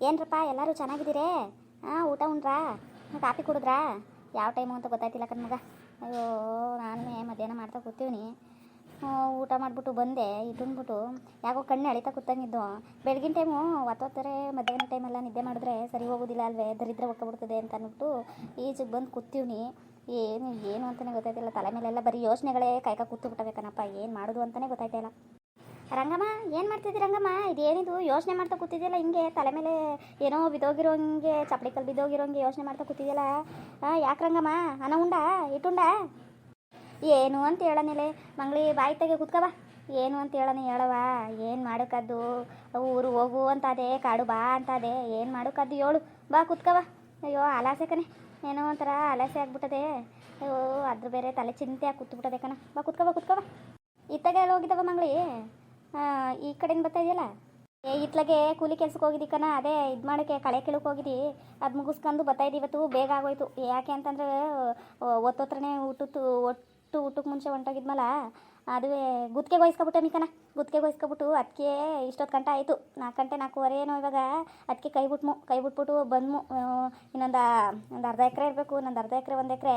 ಏನ್ರಪ್ಪ, ಎಲ್ಲರೂ ಚೆನ್ನಾಗಿದ್ದೀರೇ? ಹಾಂ, ಊಟ ಉಂಡ್ರಾ? ಕಾಫಿ ಕುಡಿದ್ರಾ? ಯಾವ ಟೈಮು ಅಂತ ಗೊತ್ತಾಯ್ತಿಲ್ಲ ಕಣ್ಮಗ ಅಯ್ಯೋ, ನಾನು ಮಧ್ಯಾಹ್ನ ಮಾಡ್ತಾ ಕೂತೀವಿ ಊಟ ಮಾಡಿಬಿಟ್ಟು ಬಂದೆ ಇಟ್ಟುಂಡ್ಬಿಟ್ಟು ಯಾಕೋ ಕಣ್ಣು ಅಳಿತಾ ಕೂತಂಗಿದ್ದು. ಬೆಳಗಿನ ಟೈಮು ಒತ್ತೊತ್ತಾರೆ ಮಧ್ಯಾಹ್ನ ಟೈಮೆಲ್ಲ ನಿದ್ದೆ ಮಾಡಿದ್ರೆ ಸರಿ ಹೋಗೋದಿಲ್ಲ ಅಲ್ವೇ? ದರಿದ್ರ ಬಿಡ್ತದೆ ಅಂತ ಅಂದ್ಬಿಟ್ಟು ಈಚೆಗೆ ಬಂದು ಕೂತೀವಿ ಏನು ಏನು ಅಂತಲೇ ಗೊತ್ತಾಯ್ತಿಲ್ಲ. ತಲೆ ಮೇಲೆಲ್ಲ ಬರೀ ಯೋಚನೆಗಳೇ ಕಾಯ್ಕ ಕೂತು ಬಿಟ್ಟಬೇಕನಪ್ಪ ಏನು ಮಾಡೋದು ಅಂತಲೇ ಗೊತ್ತಾಯ್ತಿಲ್ಲ ರಂಗಮ್ಮ ಏನು ಮಾಡ್ತಿದ್ದಿ ರಂಗಮ್ಮ? ಇದೇನಿದು? ಯೋಚನೆ ಮಾಡ್ತಾ ಕೂತಿದ್ಯಲ್ಲ ಹಿಂಗೆ ತಲೆ ಮೇಲೆ ಏನೋ ಬಿದ್ದೋಗಿರೋಂಗೆ ಚಪ್ಪಡಿ ಬಿದ್ದೋಗಿರೋ ಹಂಗೆ ಯೋಚನೆ ಮಾಡ್ತಾ ಕೂತಿದ್ಯಲ್ಲ. ಯಾಕೆ ರಂಗಮ್ಮ? ಅನ್ನ ಉಂಡ? ಇಟ್ಟುಂಡ ಏನು ಅಂತ ಹೇಳನಿಲೆ. ಮಂಗ್ಳಿ ಬಾಯಿ ತೆಗೆ ಕುತ್ಕವ ಏನು ಅಂತ ಹೇಳನೆ ಹೇಳವ ಏನು ಮಾಡೋಕ್ಕದ್ದು ಊರು ಹೋಗು ಅಂತದೆ ಕಾಡು ಬಾ ಅಂತದೆ. ಏನು ಮಾಡೋಕ್ಕದ್ದು ಹೇಳು. ಬಾ ಕುತ್ಕವ ಅಯ್ಯೋ ಆಲಾಸೆ ಕಣೆ. ಏನೋ ಒಂಥರ ಆಲಾಸೆ ಆಗ್ಬಿಟ್ಟದೆ. ಅಯ್ಯೋ ಅದ್ರ ಬೇರೆ ತಲೆ ಚಿಂತೆ ಆಗಿ ಕೂತ್ಬಿಟ್ಟದೆ ಕಣ. ಬಾ ಕುತ್ಕವ ಕುತ್ಕವ ಇತ್ತಾಗ ಹೋಗಿದ್ದವ ಮಂಗ್ಳಿ? ಆ, ಈ ಕಡೆಯಿಂದ ಬರ್ತಾ ಇದೆಯಲ್ಲ? ಏ, ಇತ್ಲಾಗೆ ಕೂಲಿ ಕೆಲ್ಸಕ್ಕೆ ಹೋಗಿದ್ದಿ ಕಣ, ಅದೇ ಇದು ಮಾಡೋಕ್ಕೆ ಕಳೆ ಕೀಳಕ್ಕೆ ಹೋಗಿದ್ದಿ. ಅದು ಮುಗಿಸ್ಕೊಂಡು ಬರ್ತಾ ಇದ್ದೀವಿ ಇವತ್ತು, ಬೇಗ ಆಗೋಯ್ತು. ಯಾಕೆ ಅಂತಂದ್ರೆ ಒತ್ತೊತ್ತರನೇ ಊಟದ್ದು ಒಟ್ಟು ಊಟಕ್ಕೆ ಮುಂಚೆ ಹೊಂಟೋಗಿದ್ಮಲ್ಲ ಅದುವೇ ಗುತ್ತಿಗೆ ವಹಿಸ್ಕೊಬಿಟ್ಟೆ ಮಿಕನ. ಗುತ್ತಿಗೆ ವಹಿಸ್ಕೊಬಿಟ್ಟು ಅದಕ್ಕೆ ಇಷ್ಟೊತ್ತು ಗಂಟೆ ಆಯಿತು. ನಾಲ್ಕು ಗಂಟೆ, ನಾಲ್ಕೂವರೆ ಏನೋ ಇವಾಗ ಅದಕ್ಕೆ ಕೈ ಬಿಟ್ಮು. ಕೈ ಬಿಟ್ಬಿಟ್ಟು ಬಂದ್ಮು. ಇನ್ನೊಂದು ಒಂದು ಅರ್ಧ ಎಕರೆ ಇರಬೇಕು, ಇನ್ನೊಂದು ಅರ್ಧ ಎಕರೆ, ಒಂದು ಎಕರೆ.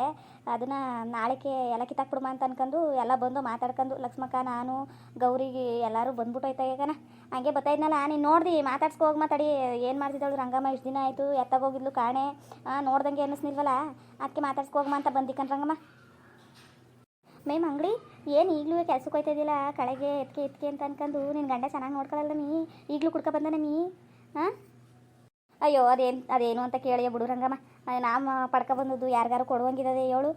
ಅದನ್ನು ನಾಳೆಗೆ ಎಲ್ಲ ಕಿತ್ತಾಕ್ಬಿಡುಮ ಅಂತ ಅನ್ಕೊಂಡು ಎಲ್ಲ ಬಂದು ಮಾತಾಡ್ಕೊಂಡು, ಲಕ್ಷ್ಮಕ್ಕ, ನಾನು ಗೌರಿಗೆ ಎಲ್ಲರೂ ಬಂದ್ಬಿಟ್ಟು ಹೋಯ್ತಾ ಈಗನ. ಹಂಗೆ ಬತ್ತಾಯಿದ್ನಲ್ಲ ನೀನು ನೋಡ್ದಿ, ಮಾತಾಡ್ಸ್ಕೊ ಹೋಗಿ ಮಾತಾಡಿ. ಏನು ಮಾಡ್ತಿದ್ದಳು ರಂಗಮ್ಮ, ಇಷ್ಟು ದಿನ ಆಯಿತು ಎತ್ತಾಗೋಗಿದ್ಲು ಕಾಣೆ. ನೋಡ್ದಂಗೆ ಅನ್ನಿಸ್ನಿಲ್ವಲ್ಲ ಅದಕ್ಕೆ ಮಾತಾಡ್ಸ್ಕೊ ಹೋಗಮ್ಮ ಅಂತ ಬಂದಿಕ್ಕನ್ ರಂಗಮ್ಮ. ಮೇಮ್ ಅಂಗಡಿ? ಏನು ಈಗಲೂ ಕೆಲ್ಸಕ್ಕೆ ಹೋಯ್ತಿದ್ದಿಲ್ಲ ಕಳೆಗೆ ಎತ್ಕೆ ಎತ್ಕೆ ಅಂತ ಅನ್ಕೊಂಡು ನಿನ್ನ ಗಂಡ ಚೆನ್ನಾಗಿ ನೋಡ್ಕೊಳ್ಳಲ್ಲ ನೀ? ಈಗಲೂ ಕುಡ್ಕೊ ಬಂದಾನೆ ನೀ? ಹಾಂ ಅಯ್ಯೋ, ಅದೇನು ಅದೇನು ಅಂತ ಕೇಳಿಯ ಬಿಡು ರಂಗಮ್ಮ. ನಾವು ಪಡ್ಕೊ ಬಂದದ್ದು ಯಾರಿಗಾರು ಕೊಡುವಂಗಿದ್ದದೆ ಹೇಳು.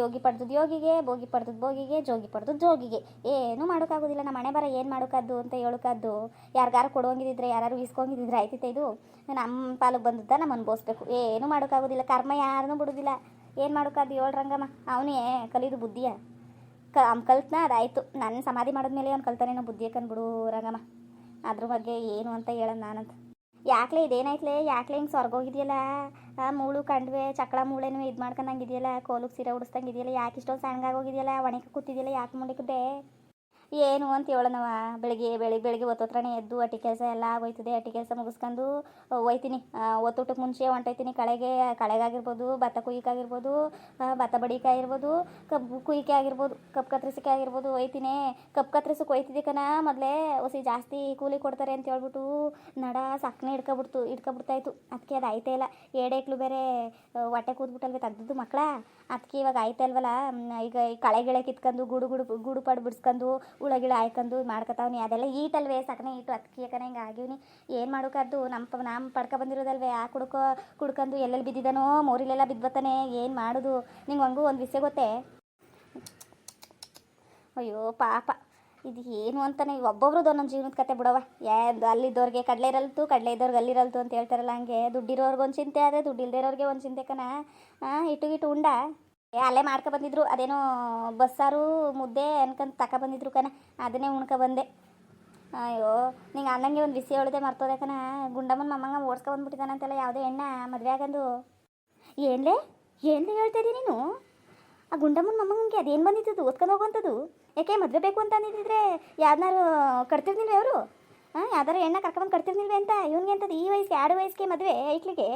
ಯೋಗಿ ಪಡ್ದದ್ದು ಯೋಗಿಗೆ, ಭೋಗಿ ಪಡ್ದದ್ದು ಭೋಗಿಗೆ, ಜೋಗಿ ಪಡ್ದದ್ದು ಜೋಗಿಗೆ. ಏನೂ ಮಾಡೋಕ್ಕಾಗೋದಿಲ್ಲ ನಮ್ಮ ಮನೆ ಬರ ಏನು ಮಾಡೋಕ್ಕದ್ದು ಅಂತ ಹೇಳೋಕ್ಕದ್ದು ಯಾರಿಗಾರು ಕೊಡುವಂಗಿದ್ದಿದ್ರೆ ಯಾರು ಇಸ್ಕೊಂಗಿದ್ದಿದ್ರೆ ಆಯ್ತಿತ್ತೆ ಇದು? ನಮ್ಮ ಪಾಲಿಗೆ ಬಂದದ್ದ ನಮ್ಮ ಅನ್ಭವಿಸ್ಬೇಕು. ಏನೂ ಮಾಡೋಕ್ಕಾಗೋದಿಲ್ಲ ಕರ್ಮ ಯಾರನ್ನೂ ಬಿಡೋದಿಲ್ಲ. ಏನು ಮಾಡೋಕ್ಕದ್ದು ಹೇಳು ರಂಗಮ್ಮ. ಅವನೇ ಕಲಿದು ಬುದ್ಧಿಯ. ಕ ಕಲ್ತ್ನ ಅದಾಯಿತು ನನ್ನ ಸಮಾಧಿ ಮಾಡಿದ್ಮೇಲೆ ಅವ್ನು ಕಲ್ತಾನೇನೋ ಬುದ್ಧಿ ಕಂಡ್ಬಿಡು ರಂಗಮ್ಮ. ಅದ್ರ ಬಗ್ಗೆ ಏನು ಅಂತ ಹೇಳೋದು ನಾನಂತ. ಯಾಕ್ಲೆ ಇದೇನಾಯ್ತಲೆ? ಯಾಕ್ಲೆ ಹಿಂಗೆ ಸ್ವರ್ಗೋಗಿದೆಯಲ್ಲ ಆ ಮೂಳು ಕಂಡ್ವೆ, ಚಕ್ಳ ಮೂಳೆನೂ ಇದು ಮಾಡ್ಕೊಂಡಂಗಿದೆಯಲ್ಲ ಕೋಲಕ್ಕೆ ಸೀರೆ ಉಡಿಸ್ದಂಗಿದೆಯಲ್ಲ, ಯಾಕೆ ಇಷ್ಟೊಂದು ಸಣ್ಣಗಾಗೋಗಿದೆಯಲ್ಲ ಒಣಕ್ಕೆ ಕೂತಿದೆಯಲ್ಲ, ಯಾಕೆ ಮುಂಡಿಕುದ್ದೆ ಏನು ಅಂತ ಹೇಳೋಣವ ಬೆಳಿಗ್ಗೆ ಬೆಳಿಗ್ಗೆ ಬೆಳಿಗ್ಗೆ ಒತ್ತೊತ್ರನೇ ಎದ್ದು ಅಟ್ಟಿ ಕೆಲಸ ಎಲ್ಲ ಆಗೋಯ್ತದೆ. ಅಟ್ಟಿ ಕೆಲಸ ಮುಗಿಸ್ಕೊಂಡು ಒಯ್ತೀನಿ ಒತ್ತೂಟಕ್ಕೆ ಮುಂಚೆ ಹೊಂಟೋಯ್ತೀನಿ. ಕಳೆಗೆ, ಕಳೆಗಾಗಿರ್ಬೋದು, ಭತ್ತ ಕುಯ್ಕಾಗಿರ್ಬೋದು ಭತ್ತ ಬಡಿಕೆ ಆಗಿರ್ಬೋದು ಕಬ್ಬು ಕುಯ್ಕೆ ಆಗಿರ್ಬೋದು ಕಪ್ ಕತ್ರಿಸಕ್ಕೆ ಆಗಿರ್ಬೋದು ಒಯ್ತೀನಿ ಕಪ್ ಕತ್ರಿಸಕ್ಕೆ ಒಯ್ತಿದ್ದೆ ಕಣ ಮೊದಲೇ. ಹೊಸಿ ಜಾಸ್ತಿ ಕೂಲಿ ಕೊಡ್ತಾರೆ ಅಂತ ಹೇಳ್ಬಿಟ್ಟು ನಡ ಸಕ್ಕನೆ ಹಿಡ್ಕೊಬಿಡ್ತು ಹಿಡ್ಕೊಬಿಡ್ತಾಯಿತ್ತು ಅದಕ್ಕೆ ಅದು ಆಯ್ತೇ ಇಲ್ಲ. ಏಡೇಕ್ಳು ಬೇರೆ ಹೊಟ್ಟೆ ಕೂದ್ಬಿಟ್ಟಲ್ವಿ ತೆಗ್ದದ್ದು ಮಕ್ಕಳ ಅದಕ್ಕೆ ಇವಾಗ ಆಯ್ತಾ ಇಲ್ವಲ್ಲ ಈಗ ಈ ಕಳೆ ಗಿಳೆ ಕಿತ್ಕೊಂಡು, ಗುಡು ಗುಡು ಗುಡು ಹುಳ ಆಯ್ಕೊಂಡು ಮಾಡ್ಕೊತಾವ್ನಿ. ಅದೆಲ್ಲ ಈಟಲ್ವೇ. ಸಕನೆ ಇಟ್ಟು ಅತ್ಕಿ ಯಾಕಂದ್ರೆ ಹಿಂಗೆ ಆಗಿವ್ನಿ ಏನು ಮಾಡೋಕದ್ದು? ನಮ್ಮ ಪ ನಮ್ಮ ಪಡ್ಕ ಬಂದಿರೋದಲ್ವೇ. ಆ ಕುಡ್ಕೊ ಕುಡ್ಕೊಂಡು ಎಲ್ಲೆಲ್ಲಿ ಬಿದ್ದಿದ್ದಾನೋ ಮೋರಿಲೆಲ್ಲ ಬಿದ್ದು ಬರ್ತಾನೆ ಏನು ಮಾಡೋದು? ನಿಂಗೆ ಹಂಗೂ ಒಂದು ವಿಷಯ ಗೊತ್ತೇ? ಅಯ್ಯೋ, ಪಾಪ. ಇದು ಏನು ಅಂತಾನೆ? ಒಬ್ಬೊಬ್ರದ್ದು ಒಂದೊಂದು ಜೀವನದ ಕತೆ ಬಿಡವ ಯಾ ಅಲ್ಲಿದ್ದವ್ರಿಗೆ ಕಡಲೆ ಇರಲ್ತು, ಕಡಲೆ ಇದ್ದವ್ರಿಗೆ ಅಲ್ಲಿರಲ್ತು ಅಂತ ಹೇಳ್ತಾರಲ್ಲ ಹಂಗೆ. ದುಡ್ಡಿರೋರ್ಗೆ ಒಂದು ಚಿಂತೆ ಆದರೆ ದುಡ್ಡು ಇಲ್ದಿರೋರಿಗೆ ಒಂದು ಚಿಂತೆ ಕಣ. ಇಟ್ಟು ಗಿಟ್ಟು ಉಂಡ? ಅಲ್ಲೇ ಮಾಡ್ಕೊ ಬಂದಿದ್ರು. ಅದೇನೋ ಬಸ್ಸಾರು ಮುದ್ದೆ ಅನ್ಕಂತ ತಕ ಬಂದಿದ್ರು ಕಣ. ಅದನ್ನೇ ಉಣ್ಕೊ ಬಂದೆ. ಅಯ್ಯೋ, ನಿಂಗೆ ಅನ್ನಂಗೆ ಒಂದು ಬಿಸಿ ಹೇಳಿದೆ ಮರ್ತೋದೆ ಕಣ. ಗುಂಡಮ್ಮನ ಮಮ್ಮಂಗ ಓಡಿಸ್ಕೊ ಬಂದ್ಬಿಟ್ಟಿದ್ದಾನಂತೆಲ್ಲ ಯಾವುದೇ ಹೆಣ್ಣ ಮದುವೆ ಆಗಂದು. ಏನ್ಲೇ ಏನ್ಲೇ ಹೇಳ್ತಾ ಇದ್ದೀನಿ ನೀನು? ಆ ಗುಂಡಮ್ಮನ ಮಮ್ಮಂಗೆ ಅದೇನು ಬಂದಿದ್ದು ಓದ್ಕೊಂಡು ಹೋಗುವಂಥದ್ದು ಯಾಕೆ ಮದುವೆ ಬೇಕು ಅಂತ ಅಂದಿದ್ರೆ ಯಾವ್ದಾರು ಕಟ್ತಿರ್ನಿಲ್ವೇ ಅವರು? ಹಾಂ ಯಾವ್ದಾರು ಹೆಣ್ಣ ಕರ್ಕೊಂಡು ಕಟ್ತಿರ್ನಿಲ್ವೇ ಅಂತ? ಇವನಿಗೆ ಅಂತದ್ದು ಈ ವಯಸ್ಸಿಗೆ ಎರಡು ವಯಸ್ಸಿಗೆ ಮದುವೆ ಐಕ್ಳಿಗೆ?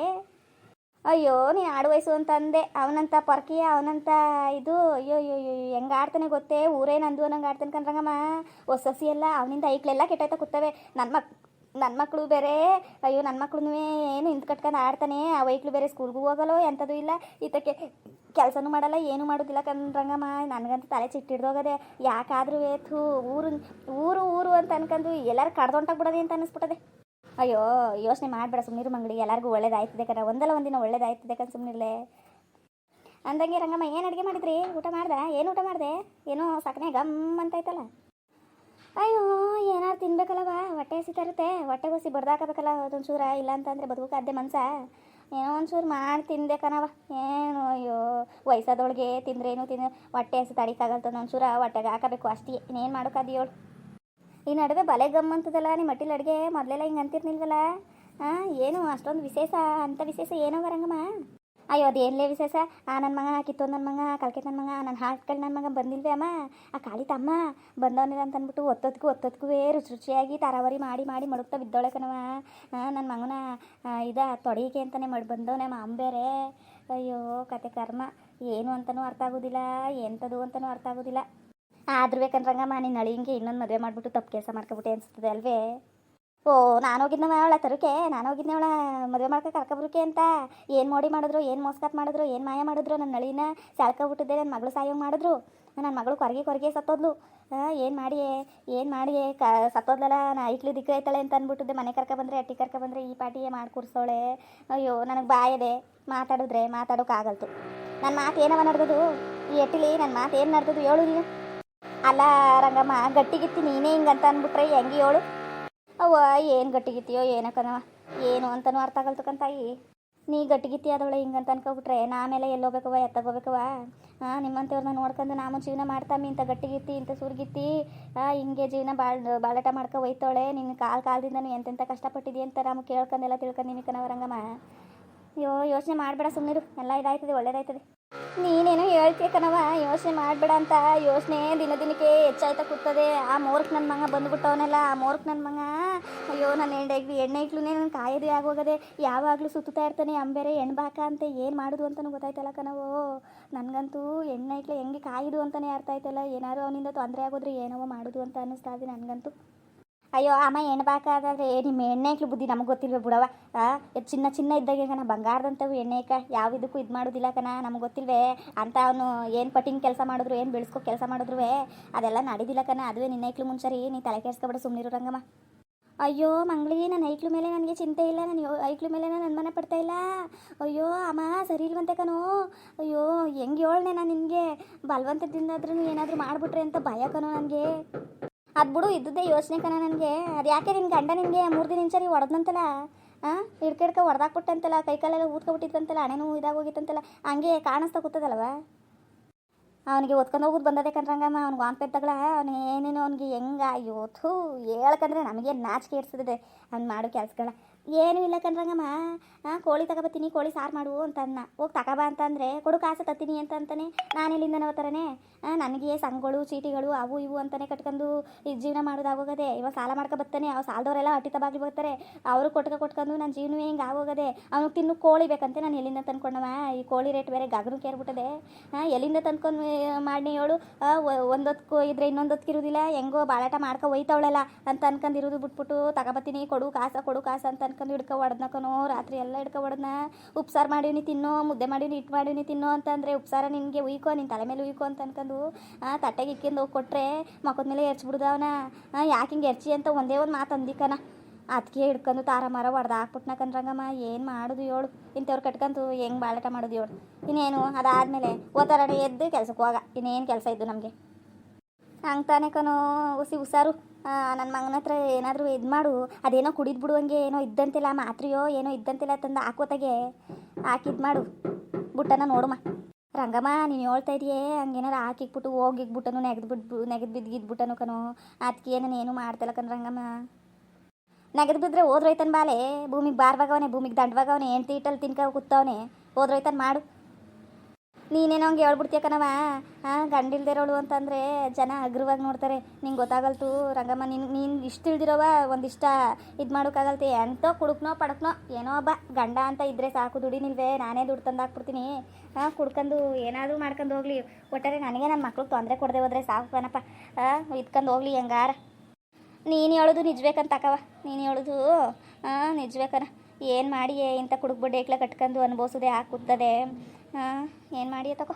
ಅಯ್ಯೋ, ನೀನು ಆಡು ವಯಸ್ಸು ಅಂತ ಅಂದೆ. ಅವನಂತ ಪರ್ಕಿಯ, ಅವನಂತ ಇದು, ಅಯ್ಯೋ ಅಯ್ಯೋ ಅಯ್ಯೋ ಹೆಂಗೆ ಆಡ್ತಾನೆ ಗೊತ್ತೇ? ಊರೇ ನಂದು ಅನ್ನಂಗೆ ಆಡ್ತಾನೆ ಕಣ್ರಂಗಮ್ಮ. ಹೊಸ ಸಸಿ ಎಲ್ಲ ಅವನಿಂದ ಐಕ್ಳೆಲ್ಲ ಕೆಟ್ಟಾಯ್ತಾ ಕೂತವೆ. ನನ್ನ ಮಕ್ ನನ್ನ ಮಕ್ಕಳು ಬೇರೆ, ಅಯ್ಯೋ ನನ್ನ ಮಕ್ಕಳು ಏನು ಇಂತ ಕಟ್ಕೊಂಡು ಆಡ್ತಾನೆ. ಆ ವೈಕ್ಳು ಬೇರೆ ಸ್ಕೂಲ್ಗೂ ಹೋಗಲ್ಲೋ ಎಂಥದ್ದು ಇಲ್ಲ. ಈತಕ್ಕೆ ಕೆಲಸನೂ ಮಾಡಲ್ಲ, ಏನೂ ಮಾಡೋದಿಲ್ಲ ಕಣ್ರಂಗಮ್ಮ. ನನಗಂತೂ ತಲೆ ಚಿಟ್ಟಿಡ್ದೋಗದೆ ಯಾಕಾದ್ರೂ ಥೂ, ಊರು ಊರು ಊರು ಅಂತ ಅನ್ಕೊಂಡು ಎಲ್ಲರೂ ಕಡ್ದೊಂಟಾಗ್ಬಿಡೋದೆ ಅಂತ ಅನ್ನಿಸ್ಬಿಟ್ಟದೆ ಅಯ್ಯೋ, ಯೋಚನೆ ಮಾಡಬೇಡ ಸುಮ್ಮನಿರು ಮಂಗಳಿ, ಎಲ್ಲರಿಗೂ ಒಳ್ಳೇದಾಯ್ತದೆ ಕಣ. ಒಂದಲ್ಲ ಒಂದಿನ ಒಳ್ಳೇದಾಯ್ತದೆ ಕಣ ಸುಮ್ಮನಿರ್ಲೆ ಅಂದಂಗೆ ರಂಗಮ್ಮ, ಏನು ಅಡುಗೆ ಮಾಡಿದ್ರಿ? ಊಟ ಮಾಡ್ದೆ? ಏನು ಊಟ ಮಾಡಿದೆ? ಏನೋ ಸಕ್ಕನೆ ಗಮ್ ಅಂತೈತಲ್ಲ ಅಯ್ಯೋ, ಏನಾರು ತಿನ್ಬೇಕಲ್ಲವ ಹೊಟ್ಟೆ ಹಸಿ ಇರುತ್ತೆ. ಹೊಟ್ಟೆಗೆ ಹಸಿ ಬಡ್ದಾಕಬೇಕಲ್ಲ ಅದೊಂಚೂರ. ಇಲ್ಲ ಅಂತಂದರೆ ಬದುಕೋಕಾದ್ದೆ ಮನ್ಸ. ಏನೋ ಒಂಚೂರು ಮಾಡಿ ತಿಂದೆ ಕಣವ ಏನು ಅಯ್ಯೋ, ವಯಸ್ಸಾದೊಳಗೆ ತಿಂದ್ರೇನು ತಿಂದ ಹೊಟ್ಟೆ ಹಸಿ ತಡಿಕಾಗಲ್ತ ಒಂಚೂರ ಹೊಟ್ಟೆಗೆ ಹಾಕಬೇಕು. ಅಷ್ಟೇ. ಇನ್ನೇನು ಮಾಡೋಕಾದ್ಯೋಳು ಈ ನಡುವೆ ಬಲೆ ಗಮ್ ಅಂತದಲ್ಲ ನಿಮ್ಮ ಮಟ್ಟಿಲ್ ಅಡುಗೆ ಮೊದಲೆಲ್ಲ ಹಿಂಗೆ ಅಂತಿರ್ನಿಲ್ವಲ್ಲ? ಹಾಂ ಏನು ಅಷ್ಟೊಂದು ವಿಶೇಷ ಅಂಥ ವಿಶೇಷ ಏನೋ ಬರಂಗಮ್ಮ. ಅಯ್ಯೋ, ಅದೇನ್ಲೇ ವಿಶೇಷ? ಆ ನನ್ನ ಮಗ ಕಿತ್ತೋ ನನ್ನ ಮಗ ಕಲ್ಕೆ ನನ್ನ ಮಗ ನನ್ನ ಹಾಟ್ಗಳು ನನ್ನ ಮಗ ಬಂದಿಲ್ವೇ ಅಮ್ಮ? ಆ ಕಾಳಿ ತಮ್ಮ ಬಂದವನಿಲ್ಲ ಅಂತ ಅಂದ್ಬಿಟ್ಟು ಒತ್ತೊತ್ಕು ಒತ್ತೊತ್ಗೂ ರುಚಿ ರುಚಿಯಾಗಿ ತರಾವರಿ ಮಾಡಿ ಮಾಡಿ ಮಡುಕ್ತಾ ಬಿದ್ದೋಳೆ ಕಣವ ನನ್ನ ಮಗನ ಇದ ತೊಡಗಿಕೆ ಅಂತಲೇ ಮಾಡಿ ಬಂದವನೇ ಅಂಬೇರೆ ಅಯ್ಯೋ, ಕತೆ ಕರ್ಮ. ಏನು ಅಂತನೂ ಅರ್ಥ ಆಗೋದಿಲ್ಲ ಎಂಥದ್ದು ಅಂತನೂ ಅರ್ಥ ಆಗೋದಿಲ್ಲ. ಆದ್ರೂ ಬೇಕಂದ್ರಂಗಮ್ಮ ನೀನು ಹಿಂಗೆ ಇನ್ನೊಂದು ಮದುವೆ ಮಾಡಿಬಿಟ್ಟು ತಪ್ಪು ಕೆಲಸ ಮಾಡ್ಕೊಬಿಟ್ಟೆ ಅನಿಸ್ತದೆ ಅಲ್ವೇ? ಓ, ನಾನು ಹೋಗಿದ್ನವ ಅವಳ ತರುಕೆ, ನಾನು ಹೋಗಿದ್ನೆ ಅವಳ ಮದುವೆ ಮಾಡ್ಕೊ ಕರ್ಕೊಬರಕ್ಕೆ ಅಂತ. ಏನು ಮೋಡಿ ಮಾಡಿದ್ರು, ಏನು ಮೋಸ್ಕಾತ್ ಮಾಡಿದ್ರು, ಏನು ಮಾಯ ಮಾಡಿದ್ರು ನನ್ನ ನಳಿನ ಸಾಳ್ಕೊಬಿಟ್ಟಿದ್ದೆ ನನ್ನ ಮಗಳು ಸಾಯೋಗ ಮಾಡಿದ್ರು. ನನ್ನ ಮಗಳು ಕೊರಗೆ ಕೊರಗೆ ಸತ್ತೋದ್ಲು. ಏನು ಮಾಡಿ ಏನು ಮಾಡಿ ಕ, ಸತ್ತೋದ್ಲಲ್ಲ, ನಾ ಐಕ್ಳು ದಿಕ್ಕ ಐತಾಳೆ ಅಂತ ಅಂದ್ಬಿಟ್ಟಿದ್ದೆ ಮನೆ ಕರ್ಕ ಬಂದರೆ, ಅಟ್ಟಿ ಕರ್ಕ ಬಂದರೆ, ಈ ಪಾಟಿಯೇ ಮಾಡಿ ಕೂರಿಸೋಳೆ. ಅಯ್ಯೋ, ನನಗೆ ಬಾಯದೆ. ಮಾತಾಡಿದ್ರೆ ಮಾತಾಡೋಕ್ಕಾಗಲ್ತು ನನ್ನ ಮಾತು ಏನವ ನಡೆದದು? ಈ ಎಟ್ಟಿಲಿ ನನ್ನ ಮಾತು ಏನು ನಡೆದದು? ಹೇಳು ನೀನು. ಅಲ್ಲ ರಂಗಮ್ಮ, ಗಟ್ಟಿಗಿತ್ತಿ ನೀನೇ ಹಿಂಗಂತ ಅಂದ್ಬಿಟ್ರೆ ಹೆಂಗೆ ಹೇಳು? ಅವ್ವ, ಏನು ಗಟ್ಟಿಗಿತ್ತೀಯೋ ಏನಕ್ಕನವ ಏನು ಅಂತನೂ ಅರ್ಥ ಆಗಲ್ತಕ್ಕಂತಾಯಿ ನೀ ಗಟ್ಟಿಗಿತ್ತಿ ಅದೊಳೆ ಹಿಂಗಂತ ಅನ್ಕೊಬಿಟ್ರೆ ನಾಮೇಲೆ ಎಲ್ಲೋಗ್ಬೇಕವ ಎತ್ತಗೋಬೇಕವ ಹಾಂ ನಿಮ್ಮಂಥವ್ರನ್ನ ನೋಡ್ಕೊಂಡು ನಾವು ಜೀವನ ಮಾಡ್ತಾಮಿ, ಇಂಥ ಗಟ್ಟಿಗಿತ್ತಿ, ಇಂಥ ಸುರ್ಗಿತ್ತಿ. ಹಿಂಗೆ ಜೀವನ ಬಾಳ, ಬಾಳಾಟ ಮಾಡ್ಕೊ ಹೋಯ್ತಾಳೆ. ನಿನ್ನ ಕಾಲ ಕಾಲದಿಂದನೂ ಎಂತೆಂಥ ಕಷ್ಟಪಟ್ಟಿದ್ದಿ ಅಂತ ನಾವು ಕೇಳ್ಕೊಂಡೆಲ್ಲ ತಿಳ್ಕೊಂಡು ಕಣವ ರಂಗಮ್ಮ. ಅಯ್ಯೋ, ಯೋಚನೆ ಮಾಡಬೇಡ ಸುಮ್ಮನಿರು ಎಲ್ಲ ಇದಾಯ್ತದೆ, ಒಳ್ಳೇದಾಯ್ತದೆ. ನೀನೇನೋ ಹೇಳ್ತೀಯ ಕಣವ ಯೋಚನೆ ಮಾಡಬೇಡ ಅಂತ. ಯೋಚನೆ ದಿನ ದಿನಕ್ಕೆ ಹೆಚ್ಚಾಯ್ತಾ ಕೂತದೆ ಆ ಮೋರ್ಕ್ ನನ್ನ ಮಗ ಬಂದ್ಬಿಟ್ಟವನೆಲ್ಲ, ಆ ಮೋರ್ಕ್ ನನ್ನ ಮಗ, ಅಯ್ಯೋ ನನ್ನ ಎಣ್ಣೆ ಎಣ್ಣೆ ಇಗ್ಲೂ ನನ್ನ ಕಾಯದೇ ಆಗೋಗದೆ, ಯಾವಾಗಲೂ ಸುತ್ತಾ ಇರ್ತಾನೆ ಅಂಬೇರೆ ಎಣ್ಬಾಕ ಅಂತ ಏನು ಮಾಡೋದು ಅಂತಲೂ ಗೊತ್ತಾಯ್ತಲ್ಲ ಕಣವೋ ನನಗಂತೂ ಎಣ್ಣೆ ಇಟ್ಲೆ ಹೆಂಗೆ ಕಾಯಿದು ಅಂತಲೇ ಅರ್ಥ ಆಯ್ತಲ್ಲ, ಏನಾದ್ರು ಅವನಿಂದ ತೊಂದರೆ ಆಗೋದ್ರೆ ಏನೋ ಮಾಡೋದು ಅಂತ ಅನ್ನಿಸ್ತಾ ಇದೆ ನನಗಂತೂ. ಅಯ್ಯೋ, ಅಮ್ಮ ಎಣ್ಬಾಕಾದ್ರೆ ನಿಮ್ಮ ಎಣ್ಣೆ ಇಕ್ಲು ಬುದ್ಧಿ ನಮಗೆ ಗೊತ್ತಿಲ್ವೇ ಬಿಡವ ಚಿನ್ನ ಚಿನ್ನ ಇದ್ದಾಗ ಕಣ ಬಂಗಾರದಂಥವು ಎಣ್ಣೆ ಯಾವಿದಕ್ಕೂ ಯಾವ ಇದಕ್ಕೂ ಇದು ಮಾಡೋದಿಲ್ಲ ಕಣ, ನಮ್ಗೆ ಗೊತ್ತಿಲ್ವೇ? ಅಂತ ಅವನು ಏನು ಪಟ್ಟಿಂಗ್ ಕೆಲಸ ಮಾಡಿದ್ರು, ಏನು ಬೆಳೆಸ್ಕೊ ಕೆಲಸ ಮಾಡಿದ್ರು ಅದೆಲ್ಲ ನಡೀದಿಲ್ಲ ಕಣ, ಅದುವೇ ನಿನ್ನ ಐಕ್ಳು ಮುಂಚರಿ, ನೀ ತಲೆ ಕೆಡ್ಸ್ಕೊಬೇಡ ಸುಮ್ಮನಿರು ರಂಗಮ್ಮ. ಅಯ್ಯೋ, ಮಂಗ್ಳಿ, ನನ್ನ ಐಕ್ಳು ಮೇಲೆ ನನಗೆ ಚಿಂತೆ ಇಲ್ಲ ನಾನು ಐಕ್ಳು ಮೇಲೆ ನಾನು ಅನುಮಾನ ಪಡ್ತಾ ಇಲ್ಲ. ಅಯ್ಯೋ, ಅಮ್ಮ, ಸರಿ ಇಲ್ವಂತೆ ಕಣೋ. ಅಯ್ಯೋ, ಹೆಂಗೆ ಹೇಳ್ನೆ ನಾನು ನಿನಗೆ? ಬಲವಂತದಿಂದಾದ್ರೂ ಏನಾದರೂ ಮಾಡಿಬಿಟ್ರೆ ಅಂತ ಭಯ ಕಣೋ ನನಗೆ. ಅದು ಬಿಡು, ಇದ್ದದ್ದೇ ಯೋಚನೆ ಕಣ ನನಗೆ. ಅದು ಯಾಕೆ ನಿನ್ನ ಗಂಡ ನಿನಗೆ ಮೂರು ದಿನ ಸರಿ ಹೊಡೆದಂತಲ್ಲ ಹಾಂ ಹಿಡ್ಕ ಹಿಡ್ಕ ಹೊಡೆದಾಕ್ಬಿಟ್ಟಂತಲ್ಲ ಕೈ ಕಾಲೆಲ್ಲ ಊದ್ಕೊಬಿಟ್ಟಿತ್ತಂತಲ್ಲ ಹಣೆನೂ ಇದಾಗೋಗಿತ್ತಂತಲ್ಲ ಹಂಗೆ ಕಾಣಿಸ್ತಾ ಕೂತದಲ್ವ? ಅವನಿಗೆ ಒತ್ಕೊಂಡು ಹೋಗೋದು ಬಂದದೆ ಕಣ್ರಂಗಮ್ಮ ಅವ್ನಿಗೆ ವಾಂತ ತಗಳ ಅವ್ನು ಏನೇನು ಅವ್ನಿಗೆ ಹೆಂಗ, ಅಯ್ಯೋ ಹೇಳಕಂದ್ರೆ ನಮಗೆ ನಾಚಿಕೆ ಇಡ್ಸಿದೆ ಅವ್ನು ಮಾಡೋ ಕೆಲಸಗಳ. ಏನೂ ಇಲ್ಲ ಕಣ್ರಂಗಮ್ಮ ಹಾಂ ಕೋಳಿ ತಗೊಬತ್ತೀನಿ, ಕೋಳಿ ಸಾರು ಮಾಡು ಅಂತ ಅನ್ನ ಹೋಗಿ ತಗೋಬಾ ಅಂತಂದರೆ, ಕೊಡು ಕಾಸು ತತ್ತೀನಿ ಅಂತ ಅಂತಾನೆ ನಾನು ಎಲ್ಲಿಂದ ಥರನೇ ನನಗೆ ಸಂಘಗಳು ಚೀಟಿಗಳು ಅವು ಇವು ಅಂತಾನೆ ಕಟ್ಕೊಂಡು ಈ ಜೀವನ ಮಾಡೋದಾಗೋಗದೆ ಇವಾಗ ಸಾಲ ಮಾಡ್ಕೊ ಬರ್ತಾನೆ ಅವ್ರು ಸಾಲದವರೆಲ್ಲ ಅಟ್ಟಿತ ಬಾಗಿಲು ಬರ್ತಾರೆ ಅವರು ಕೊಟ್ಕೊ ಕೊಟ್ಕೊಂಡು ನನ್ನ ಜೀವನವೇ ಹಿಂಗೆ ಆಗೋಗದೆ. ಅವ್ನಿಗೆ ತಿನ್ನು ಕೋಳಿ ಬೇಕಂತೆ ನಾನು ಎಲ್ಲಿಂದ ತಂದ್ಕೊಂಡವ? ಈ ಕೋಳಿ ರೇಟ್ ಬೇರೆ ಗಗನ ಕೇರ್ಬಿಟ್ಟದೆ. ಹಾಂ ಎಲ್ಲಿಂದ ತಂದ್ಕೊಂಡು ಮಾಡಿ ಅವಳು ಒಂದೊತ್ತು ಇದ್ರೆ ಇನ್ನೊಂದೊತ್ತಿಗೆ ಇರೋದಿಲ್ಲ. ಹೆಂಗೋ ಬಾಳಾಟ ಮಾಡ್ಕೊ ಒಯ್ತವಳಲ್ಲ ಅಂತ ಅನ್ಕೊಂಡಿರೋದು ಬಿಟ್ಬಿಟ್ಟು ತಗೋಬತ್ತೀನಿ, ಕೊಡು ಕಾಸ ಕೊಡು ಕಾಸ ಅಂತ ಅನ್ಕೊಂಡು ಹಿಡ್ಕೊ ಹೊಡೆದ್ನಕನೋ ರಾತ್ರಿ ಎಲ್ಲ ಹಿಡ್ಕೊ ಹೊಡೆದ್ನ. ಉಪ್ಸಾರು ಮಾಡೀನಿ ತಿನ್ನೋ, ಮುದ್ದೆ ಮಾಡೀನಿ ಇಟ್ಟು ಮಾಡೀನಿ ತಿನ್ನೋ ಅಂತಂದರೆ ಉಪ್ಸಾರ ನಿನಗೆ ಉಯ್ಕೋ ನಿನ್ನ ತಲೆ ಮೇಲೆ ಉಯ್ಕೋ ಅಂತ ಅನ್ಕೊಂಡು ತಟ್ಟೆಗೆ ಇಕ್ಕಿಂದು ಹೋಗಿ ಕೊಟ್ಟರೆ ಮಕ್ಕದ ಮೇಲೆ ಎರ್ಚ್ಬಿಡ್ದವನ ಯಾಕೆ ಹಿಂಗೆ ಎರ್ಚಿ ಅಂತ ಒಂದೇ ಒಂದು ಮಾತು ಅಂದಿಕನ. ಅದಕ್ಕೆ ಹಿಡ್ಕೊಂಡು ತಾರ ಮರ ಹೊಡ್ದು ಹಾಕ್ಬಿಟ್ನ ರಂಗಮ್ಮ, ಏನು ಮಾಡೋದು ಹೇಳು ಇಂಥವ್ರು ಕಟ್ಕೊಂತು ಹೆಂಗೆ ಬಾಳಾಟ ಮಾಡೋದು ಹೇಳು ಇನ್ನೇನು, ಅದಾದಮೇಲೆ ಓತಾರಣ ಎದ್ದು ಕೆಲ್ಸಕ್ಕೆ ಹೋಗ, ಇನ್ನೇನು ಕೆಲಸ ಇದ್ದು ನಮಗೆ. ಹಂಗೆ ತಾನೇ ಕನೋ ಉಸಿ ಹುಷಾರು ನನ್ನ ಮಗನ ಹತ್ರ ಏನಾದರೂ ಇದು ಮಾಡು. ಅದೇನೋ ಕುಡಿದು ಬಿಡುವಂಗೆ ಏನೋ ಇದ್ದಂತಿಲ್ಲ, ಮಾತ್ರೆಯೋ ಏನೋ ಇದ್ದಂತಿಲ್ಲ ತಂದು ಹಾಕೋತಾಗೆ. ಹಾಕಿದ್ ಮಾಡು. ಬುಟ್ಟನ ನೋಡುಮ. ರಂಗಮ್ಮ, ನೀನು ಹೇಳ್ತಾ ಇದೆಯೇ? ಹಂಗೇನಾರು ಹಾಕಿಕ್ಬಿಟ್ಟು ಹೋಗಿಕ್ಬಿಟ್ಟನು ನೆಗೆದು ಬಿಟ್ಟು ನೆಗೆದು ಬಿದ್ದಿದ್ಬಿಟ್ಟನು ಕಣೋ. ಅದಕ್ಕೆ ನಾನು ಏನು ಮಾಡ್ತಲ್ಲ ಕಣ ರಂಗಮ್ಮ. ನೆಗೆದು ಬಿದ್ದರೆ ಹೋದ್ರೋಯ್ತಾನ ಬಾಲೆ. ಭೂಮಿಗೆ ಬಾರ್ವಾಗವನೆ, ಭೂಮಿಗೆ ದಂಡವಾಗವನೆ ಹೆಂಡ್ತಿ ಇಟ್ಟಲ್ಲಿ ತಿನ್ಕ ಕೂತವನೆ ಹೋದ್ರೈತನ್ ಮಾಡು. ನೀನೇನೋ ಹಂಗೆ ಹೇಳ್ಬಿಡ್ತೀಯ ಕಣವ ಹಾಂ ಗಂಡಿಲ್ದಿರೋಳು ಅಂತಂದರೆ ಜನ ಅಗ್ರವಾಗಿ ನೋಡ್ತಾರೆ. ನಿಂಗೆ ಗೊತ್ತಾಗಲ್ತು ರಂಗಮ್ಮ, ನಿನ್, ನೀನು ಇಷ್ಟು ಇಳ್ದಿರೋವ ಒಂದಿಷ್ಟ ಇದು ಮಾಡೋಕ್ಕಾಗಲ್ತಿ. ಎಂತೋ ಕುಡುಕ್ನೋ, ಪಡಕ್ನೋ, ಏನೋ ಒಬ್ಬ ಗಂಡ ಅಂತ ಇದ್ದರೆ ಸಾಕು, ದುಡಿನಿಲ್ವೇ. ನಾನೇ ದುಡ್ಡು ತಂದು ಹಾಕ್ಬಿಡ್ತೀನಿ ಹಾಂ ಕುಡ್ಕೊಂಡು ಏನಾದರೂ ಮಾಡ್ಕೊಂಡು ಹೋಗ್ಲಿ. ಒಟ್ಟಾರೆ ನನಗೆ ನನ್ನ ಮಕ್ಳಿಗೆ ತೊಂದರೆ ಕೊಡದೆ ಹೋದ್ರೆ ಸಾಕು ಕಣಪ್ಪ. ಹಾಂ ಇದ್ಕೊಂಡು ಹೋಗ್ಲಿ ಹೆಂಗಾರ. ನೀನು ಹೇಳೋದು ನಿಜ್ಬೇಕಂತ ಅಕ್ಕವ ನೀನು ಹೇಳೋದು ಹಾಂ ನಿಜ್ಬೇಕನ ಏನು ಮಾಡಿ ಇಂಥ ಕುಡುಕ್ಬಿಡ್ಡೆ ಏಕ್ಲ ಕಟ್ಕೊಂಡು ಅನುಭವಿಸೋದೇ ಹಾಕುತ್ತದೆ ಏನು ಮಾಡಿ ತಗೋ.